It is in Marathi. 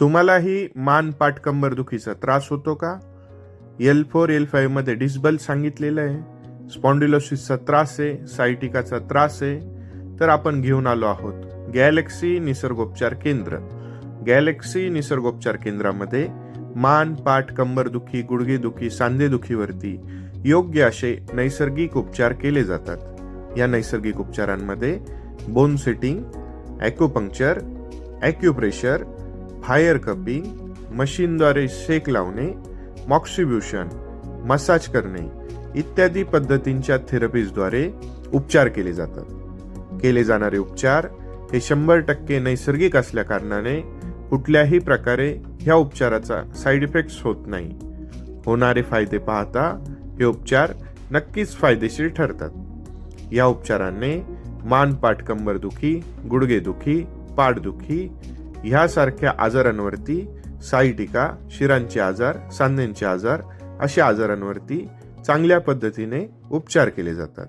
तुम्हालाही मान पाठकंबर दुखीचा त्रास होतो का? एल फोर एल फाईव्हमध्ये डिस्बल सांगितलेलं आहे. स्पॉन्डिलोसिसचा त्रास आहे सायटिकाचा त्रास आहे. तर आपण घेऊन आलो आहोत गॅलेक्सी निसर्गोपचार केंद्र. गॅलेक्सी निसर्गोपचार केंद्रामध्ये मान पाठ कंबर दुखी सांधेदुखीवरती योग्य असे नैसर्गिक उपचार केले जातात. या नैसर्गिक उपचारांमध्ये bone setting acupuncture acupressure fire cupping मशीनद्वारे शेक लावणे मॉक्सिब्युशन मसाज करणे इत्यादी पद्धतींच्या थेरपीजद्वारे उपचार केले जातात. केले जाणारे उपचार हे शंभर टक्के नैसर्गिक असल्याकारणाने कुठल्याही प्रकारे ह्या उपचाराचा साईड इफेक्ट्स होत नाही. होणारे फायदे पाहता हे उपचार नक्कीच फायदेशीर ठरतात. या उपचारांनी मान पाठ गुडघेदुखी पाठदुखी ह्यासारख्या आजारांवरती साईटिका शिरांचे आजार सांध्यांचे आजार अशा आजारांवरती चांगल्या पद्धतीने उपचार केले जातात.